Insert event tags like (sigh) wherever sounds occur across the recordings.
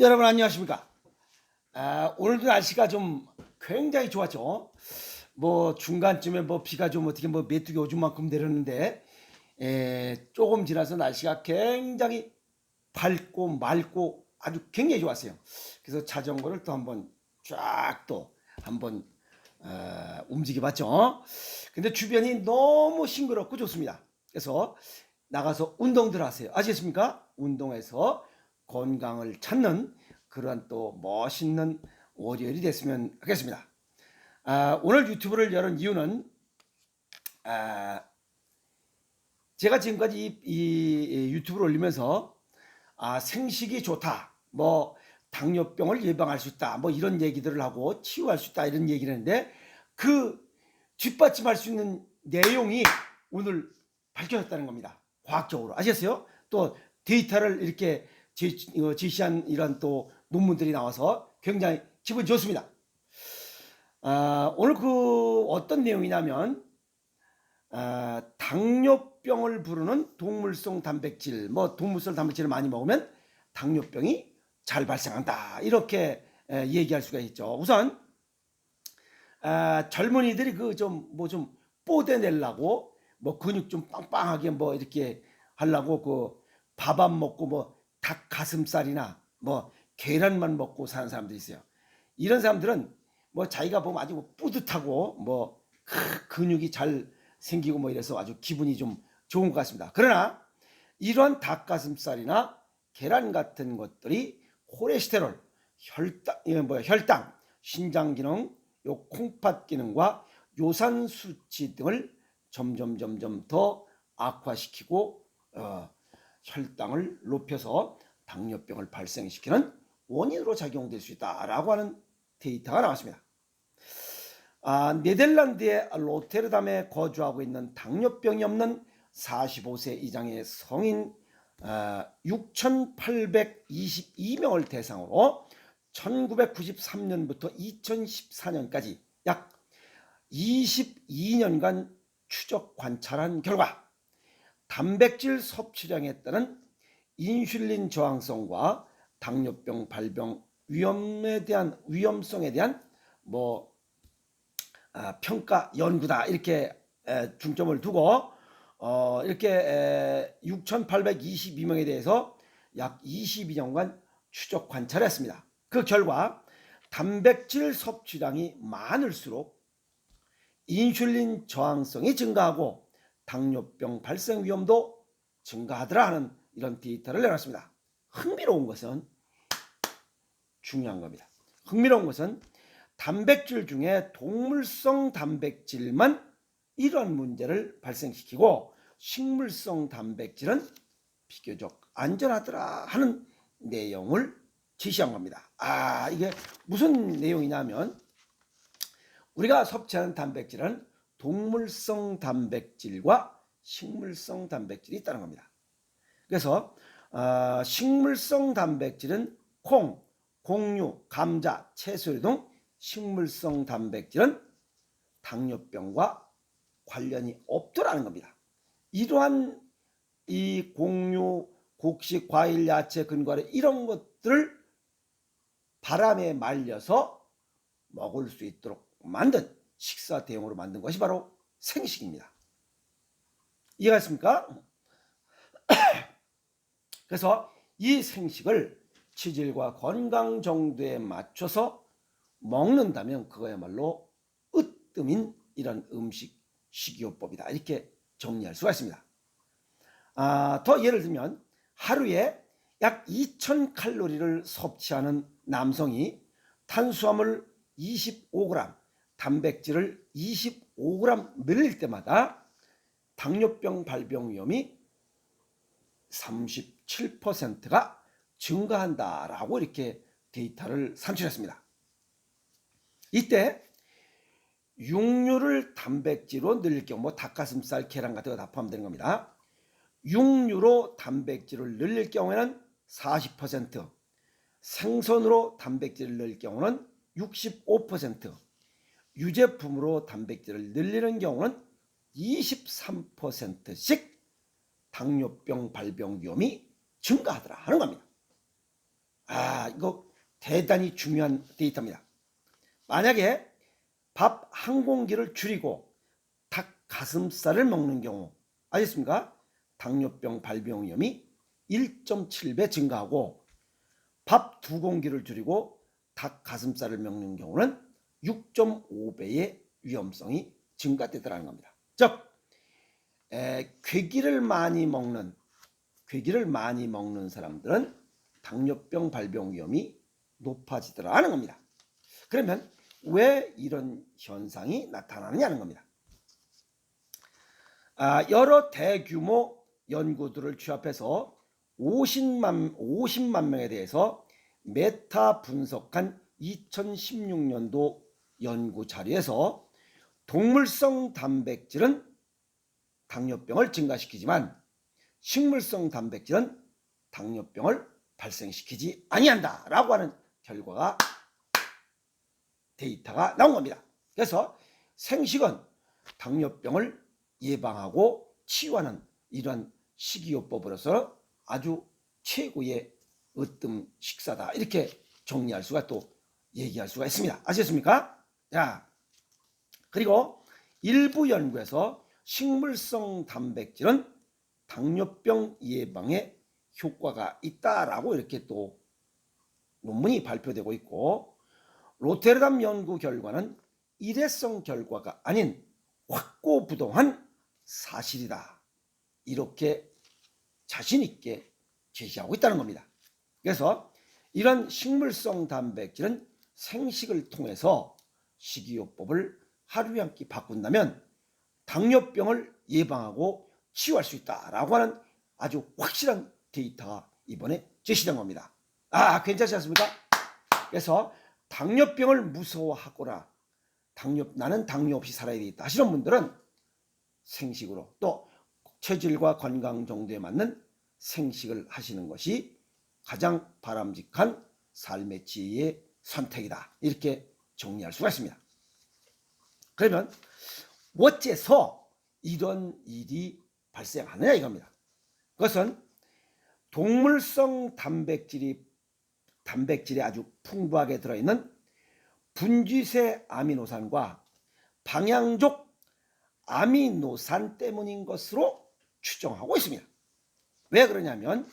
여러분 안녕하십니까? 아, 오늘도 날씨가 좀 굉장히 좋았죠. 뭐 중간쯤에 뭐 비가 좀 어떻게 뭐 메뚜기 오줌만큼 내렸는데 에, 조금 지나서 날씨가 굉장히 밝고 맑고 아주 굉장히 좋았어요. 그래서 자전거를 또 한번 쫙 또 한번 어, 움직여봤죠. 근데 주변이 너무 싱그럽고 좋습니다. 그래서 나가서 운동들 하세요. 아시겠습니까? 운동해서 건강을 찾는 그러한 또 멋있는 월요일이 됐으면 하겠습니다. 아, 오늘 유튜브를 여는 이유는 아, 제가 지금까지 이, 이- 이 유튜브를 올리면서 아, 생식이 좋다, 뭐 당뇨병을 예방할 수 있다, 뭐 이런 얘기들을 하고 치유할 수 있다 이런 얘기를 했는데 그 뒷받침할 수 있는 내용이 오늘 밝혀졌다는 겁니다. 과학적으로 아시겠어요? 또 데이터를 이렇게 제- 어, 제시한 이런 또 논문들이 나와서 굉장히 기분 좋습니다. 아, 오늘 그 어떤 내용이냐면 아, 당뇨병을 부르는 동물성 단백질, 뭐 동물성 단백질을 많이 먹으면 당뇨병이 잘 발생한다 이렇게 에, 얘기할 수가 있죠. 우선 아, 젊은이들이 그 좀 뭐 좀 뽀대내려고 뭐 근육 좀 빵빵하게 뭐 이렇게 하려고 그 밥 안 먹고 뭐 닭 가슴살이나 뭐 계란만 먹고 사는 사람들이 있어요. 이런 사람들은 뭐 자기가 보면 아주 뭐 뿌듯하고 뭐 크, 근육이 잘 생기고 뭐 이래서 아주 기분이 좀 좋은 것 같습니다. 그러나 이런 닭가슴살이나 계란 같은 것들이 콜레스테롤, 혈당, 뭐야, 혈당, 신장 기능, 요 콩팥 기능과 요산 수치 등을 점점 점점 더 악화시키고 어, 혈당을 높여서 당뇨병을 발생시키는 원인으로 작용될 수 있다라고 하는 데이터가 나왔습니다. 아, 네덜란드의 로테르담에 거주하고 있는 당뇨병이 없는 45세 이상의 성인 아, 6,822명을 대상으로 1993년부터 2014년까지 약 22년간 추적 관찰한 결과 단백질 섭취량에 따른 인슐린 저항성과 당뇨병 발병 위험에 대한 위험성에 대한 뭐 아, 평가 연구다 이렇게 에, 중점을 두고 어, 이렇게 에, 6,822명에 대해서 약 22년간 추적 관찰했습니다. 그 결과 단백질 섭취량이 많을수록 인슐린 저항성이 증가하고 당뇨병 발생 위험도 증가하더라 하는 이런 데이터를 내놨습니다. 흥미로운 것은 중요한 겁니다. 흥미로운 것은 단백질 중에 동물성 단백질만 이런 문제를 발생시키고 식물성 단백질은 비교적 안전하더라 하는 내용을 제시한 겁니다. 아, 이게 무슨 내용이냐면 우리가 섭취하는 단백질은 동물성 단백질과 식물성 단백질이 있다는 겁니다. 그래서 어, 식물성 단백질은 콩, 곡류, 감자, 채소 등 식물성 단백질은 당뇨병과 관련이 없더라는 겁니다. 이러한 이 곡류, 곡식, 과일, 야채, 근과류 이런 것들을 바람에 말려서 먹을 수 있도록 만든 식사 대용으로 만든 것이 바로 생식입니다. 이해가십니까? (clears throat) 그래서 이 생식을 체질과 건강 정도에 맞춰서 먹는다면 그거야말로 으뜸인 이런 음식 식이요법이다. 이렇게 정리할 수가 있습니다. 아, 더 예를 들면 하루에 약 2000칼로리를 섭취하는 남성이 탄수화물 25g, 단백질을 25g 늘릴 때마다 당뇨병 발병 위험이 37%가 증가한다라고 이렇게 데이터를 산출했습니다. 이때 육류를 단백질로 늘릴 경우 뭐 닭가슴살, 계란 같은 거 다 포함되는 겁니다. 육류로 단백질을 늘릴 경우에는 40%, 생선으로 단백질을 늘릴 경우는 65%, 유제품으로 단백질을 늘리는 경우는 23%씩 당뇨병 발병 위험이 증가하더라 하는 겁니다. 아, 자, 이거 대단히 중요한 데이터입니다. 만약에 밥 한 공기를 줄이고 닭 가슴살을 먹는 경우 아셨습니까? 당뇨병 발병 위험이 1.7배 증가하고 밥 두 공기를 줄이고 닭 가슴살을 먹는 경우는 6.5배의 위험성이 증가되더라는 겁니다. 즉, 에, 괴기를 많이 먹는 괴기를 많이 먹는 사람들은 당뇨병 발병 위험이 높아지더라는 겁니다. 그러면 왜 이런 현상이 나타나느냐는 겁니다. 아, 여러 대규모 연구들을 취합해서 50만, 50만 명에 대해서 메타 분석한 2016년도 연구 자료에서 동물성 단백질은 당뇨병을 증가시키지만 식물성 단백질은 당뇨병을 발생시키지 아니한다라고 하는 결과가 데이터가 나온 겁니다. 그래서 생식은 당뇨병을 예방하고 치유하는 이러한 식이요법으로서 아주 최고의 으뜸 식사다 이렇게 정리할 수가 또 얘기할 수가 있습니다. 아셨습니까? 자 그리고 일부 연구에서 식물성 단백질은 당뇨병 예방에 효과가 있다라고 이렇게 또 논문이 발표되고 있고 로테르담 연구 결과는 일회성 결과가 아닌 확고부동한 사실이다. 이렇게 자신 있게 제시하고 있다는 겁니다. 그래서 이런 식물성 단백질은 생식을 통해서 식이요법을 하루에 한 끼 바꾼다면 당뇨병을 예방하고 치유할 수 있다라고 하는 아주 확실한 데이터가 이번에 제시된 겁니다. 아, 괜찮지 않습니까? 그래서 당뇨병을 무서워하거나 당뇨 나는 당뇨 없이 살아야 되겠다 하시는 분들은 생식으로 또 체질과 건강 정도에 맞는 생식을 하시는 것이 가장 바람직한 삶의 지혜의 선택이다. 이렇게 정리할 수가 있습니다. 그러면 어째서 이런 일이 발생하느냐 이겁니다. 그것은 동물성 단백질이 단백질이 아주 풍부하게 들어있는 분쥐새 아미노산과 방향족 아미노산 때문인 것으로 추정하고 있습니다. 왜 그러냐면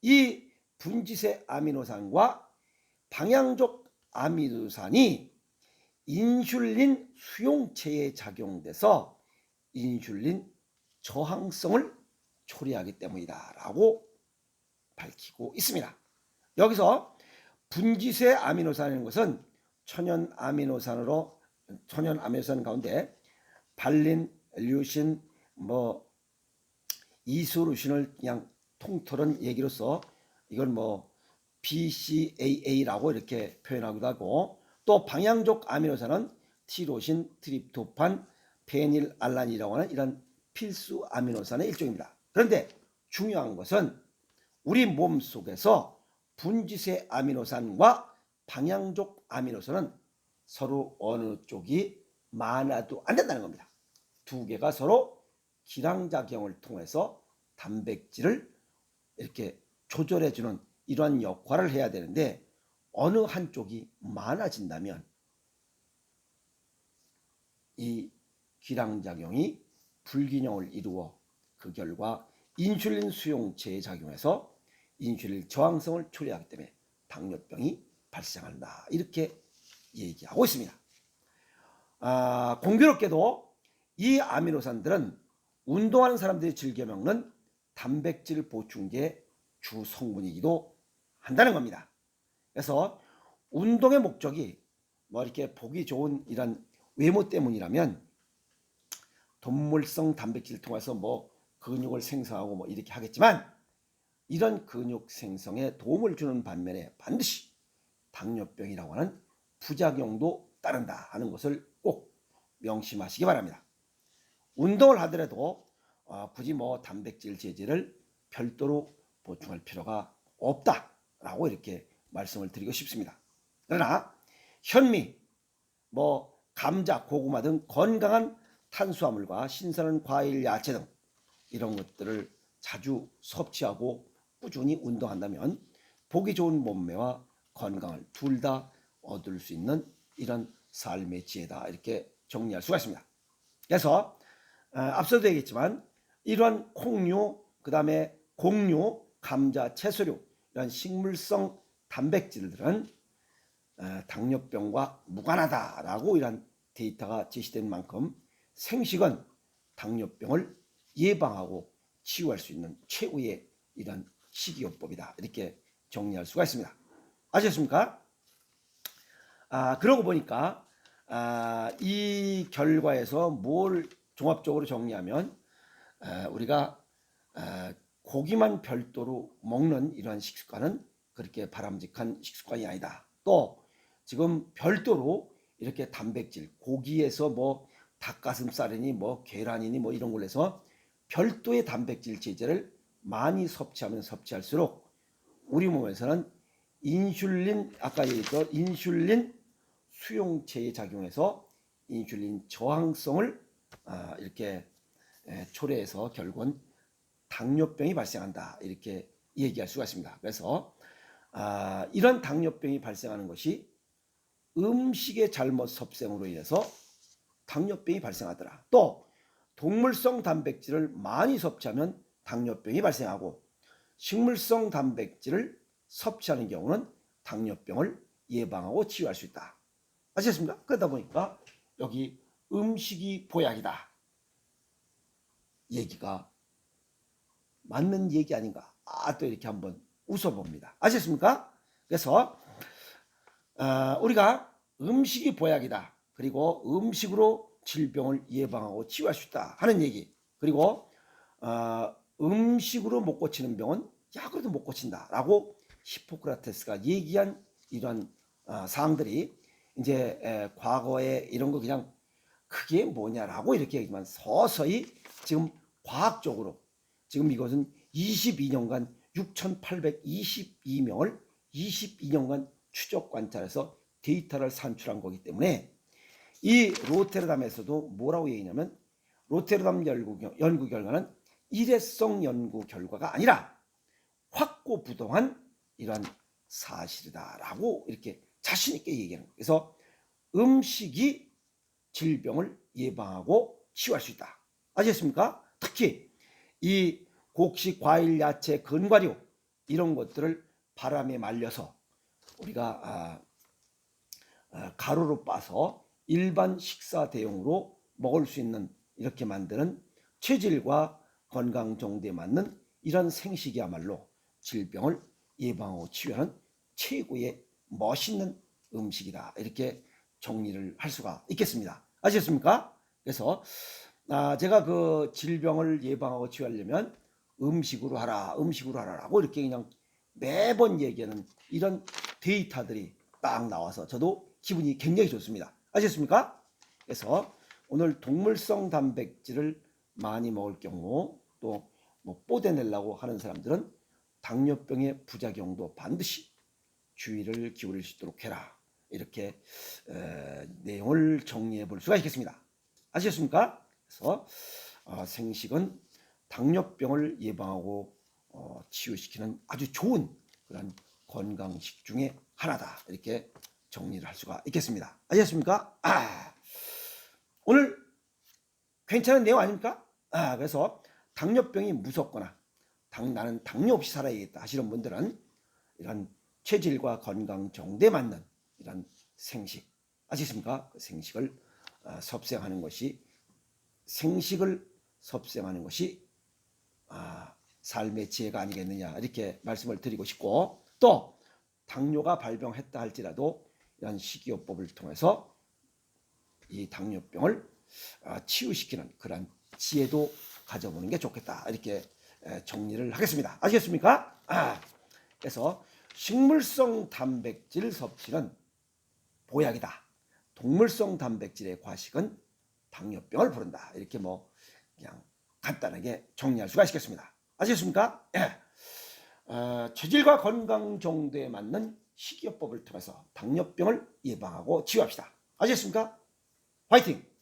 이 분지세 아미노산과 방향족 아미노산이 인슐린 수용체에 작용돼서 인슐린 저항성을 초래하기 때문이다라고 밝히고 있습니다. 여기서 분지세 아미노산이라는 것은 천연 아미노산으로 천연 아미노산 가운데 발린, 류신, 뭐 이소루신을 그냥 통틀은 얘기로서 이건 뭐 BCAA라고 이렇게 표현하기도 하고 또 방향족 아미노산은 티로신, 트립토판, 페닐알란이라고 하는 이런 필수 아미노산의 일종입니다. 그런데 중요한 것은 우리 몸 속에서 분지세 아미노산과 방향족 아미노산은 서로 어느 쪽이 많아도 안 된다는 겁니다. 두 개가 서로 기량작용을 통해서 단백질을 이렇게 조절해주는 이러한 역할을 해야 되는데 어느 한쪽이 많아진다면 이 기량작용이 불균형을 이루어 그 결과 인슐린 수용체에 작용해서 인슐린 저항성을 초래하기 때문에 당뇨병이 발생한다. 이렇게 얘기하고 있습니다. 아, 공교롭게도 이 아미노산들은 운동하는 사람들이 즐겨 먹는 단백질 보충제 주 성분이기도 한다는 겁니다. 그래서 운동의 목적이 뭐 이렇게 보기 좋은 이런 외모 때문이라면 동물성 단백질을 통해서 뭐 근육을 생성하고 뭐 이렇게 하겠지만 이런 근육 생성에 도움을 주는 반면에 반드시 당뇨병이라고 하는 부작용도 따른다 하는 것을 꼭 명심하시기 바랍니다. 운동을 하더라도 어, 굳이 뭐 단백질 제제를 별도로 보충할 필요가 없다라고 이렇게 말씀을 드리고 싶습니다. 그러나 현미, 뭐 감자, 고구마 등 건강한 탄수화물과 신선한 과일, 야채 등 이런 것들을 자주 섭취하고 꾸준히 운동한다면 보기 좋은 몸매와 건강을 둘 다 얻을 수 있는 이런 삶의 지혜다 이렇게 정리할 수가 있습니다. 그래서 어, 앞서도 얘기했지만 이러한 콩류, 그 다음에 곡류, 감자, 채소류 이런 식물성 단백질들은 어, 당뇨병과 무관하다라고 이런 데이터가 제시된 만큼 생식은 당뇨병을 예방하고 치유할 수 있는 최후의 이런 식이요법이다 이렇게 정리할 수가 있습니다. 아셨습니까? 아 그러고 보니까 아, 이 결과에서 뭘 종합적으로 정리하면 아, 우리가 아, 고기만 별도로 먹는 이러한 식습관은 그렇게 바람직한 식습관이 아니다. 또 지금 별도로 이렇게 단백질 고기에서 뭐 닭가슴살이니 뭐 계란이니 뭐 이런 걸 해서 별도의 단백질 제제를 많이 섭취하면 섭취할수록 우리 몸에서는 인슐린 아까 얘기했던 인슐린 수용체에 작용해서 인슐린 저항성을 아, 이렇게 에, 초래해서 결국은 당뇨병이 발생한다 이렇게 얘기할 수가 있습니다. 그래서 아, 이런 당뇨병이 발생하는 것이 음식의 잘못 섭생으로 인해서 당뇨병이 발생하더라. 또 동물성 단백질을 많이 섭취하면 당뇨병이 발생하고 식물성 단백질을 섭취하는 경우는 당뇨병을 예방하고 치유할 수 있다. 아시겠습니까? 그러다 보니까 여기 음식이 보약이다. 얘기가 맞는 얘기 아닌가? 아, 또 이렇게 한번 웃어봅니다. 아셨습니까? 그래서 어, 우리가 음식이 보약이다. 그리고 음식으로 질병을 예방하고 치유할 수 있다 하는 얘기. 그리고 어, 음식으로 못 고치는 병은 약으로도 못 고친다라고 히포크라테스가 얘기한 이러한 어, 사항들이 이제 에, 과거에 이런 거 그냥 그게 뭐냐라고 이렇게 얘기지만 서서히 지금 과학적으로 지금 이것은 22년간 6,822명을 22년간 추적 관찰해서 데이터를 산출한 거기 때문에 이 로테르담에서도 뭐라고 얘기냐면 로테르담 연구, 연구 결과는 일회성 연구 결과가 아니라 확고부동한 이러한 사실이다라고 이렇게 자신 있게 얘기하는 거예요. 그래서 음식이 질병을 예방하고 치유할 수 있다. 아시겠습니까? 특히 이 곡식, 과일, 야채, 건과류 이런 것들을 바람에 말려서 우리가 아, 아, 가루로 빠서 일반 식사 대용으로 먹을 수 있는 이렇게 만드는 체질과 건강 정도에 맞는 이런 생식이야말로 질병을 예방하고 치유하는 최고의 멋있는 음식이다 이렇게 정리를 할 수가 있겠습니다. 아셨습니까? 그래서 아, 제가 그 질병을 예방하고 치유하려면 음식으로 하라, 음식으로 하라라고 이렇게 그냥 매번 얘기하는 이런 데이터들이 딱 나와서 저도 기분이 굉장히 좋습니다. 아셨습니까? 그래서 오늘 동물성 단백질을 많이 먹을 경우 또 뭐 뽀대내려고 하는 사람들은 당뇨병의 부작용도 반드시 주의를 기울일 수 있도록 해라. 이렇게 에, 내용을 정리해 볼 수가 있겠습니다. 아셨습니까? 그래서 어, 생식은 당뇨병을 예방하고 어, 치유시키는 아주 좋은 그런 건강식 중에 하나다. 이렇게 정리를 할 수가 있겠습니다. 아셨습니까? 아, 오늘 괜찮은 내용 아닙니까? 아, 그래서 당뇨병이 무섭거나 당, 나는 당뇨 없이 살아야겠다 하시는 분들은 이런 체질과 건강 정대에 맞는 이런 생식 아시겠습니까? 그 생식을 어, 섭생하는 것이 생식을 섭생하는 것이 아, 삶의 지혜가 아니겠느냐 이렇게 말씀을 드리고 싶고 또 당뇨가 발병했다 할지라도 이런 식이요법을 통해서 이 당뇨병을 아, 치유시키는 그런 지혜도 가져보는 게 좋겠다 이렇게 정리를 하겠습니다. 아시겠습니까? 아, 그래서 식물성 단백질 섭취는 보약이다. 동물성 단백질의 과식은 당뇨병을 부른다. 이렇게 뭐 그냥 간단하게 정리할 수가 있겠습니다. 아시겠습니까? 예. 어, 체질과 건강 정도에 맞는 식이요법을 통해서 당뇨병을 예방하고 치유합시다. 아시겠습니까? 화이팅!